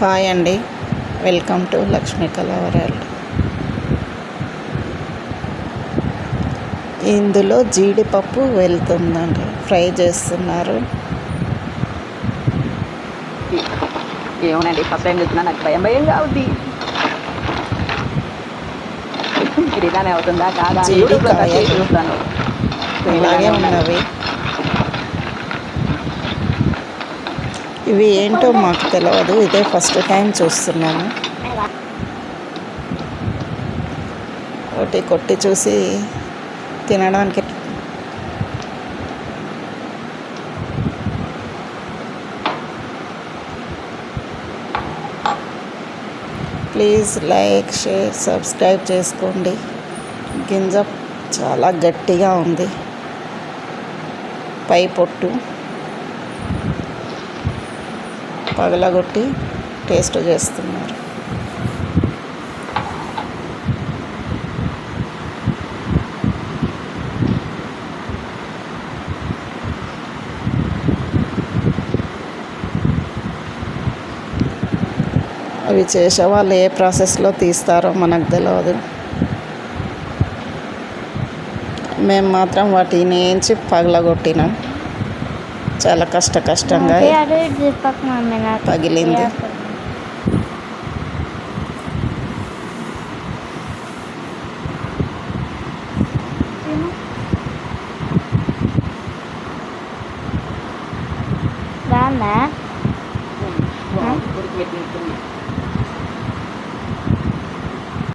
Hi అండి. Welcome to Lakshmi కళావరాలు ఇందులో జీడిపప్పు వెళ్తుందండి. ఫ్రై చేస్తున్నారు. ఏమోనండి ఫస్ట్ టైం చూస్తున్నా. నాకు భయం భయంగా అవుద్ది ఇది అవుతుందా? కాదా. చూస్తాను. ఇలాగే ఉన్నవి. ఇవి ఏంటో మాకు తెలియదు ఇదే ఫస్ట్ టైం చూస్తున్నాము. ఒకటి కొట్టి చూసి తినడానికి ప్లీజ్ లైక్ షేర్ సబ్స్క్రైబ్ చేసుకోండి. గింజ చాలా గట్టిగా ఉంది. పై పొట్టు. పగలగొట్టి టేస్ట్ చేస్తున్నారు. అవి చేసే వాళ్ళు ఏ ప్రాసెస్లో తీస్తారో మనకు తెలియదు మేము మాత్రం వాటిని ఏంచి పగలగొట్టినాం. Cara kasta kasta nggak ya? Ada di pak mama nanti. Pagi.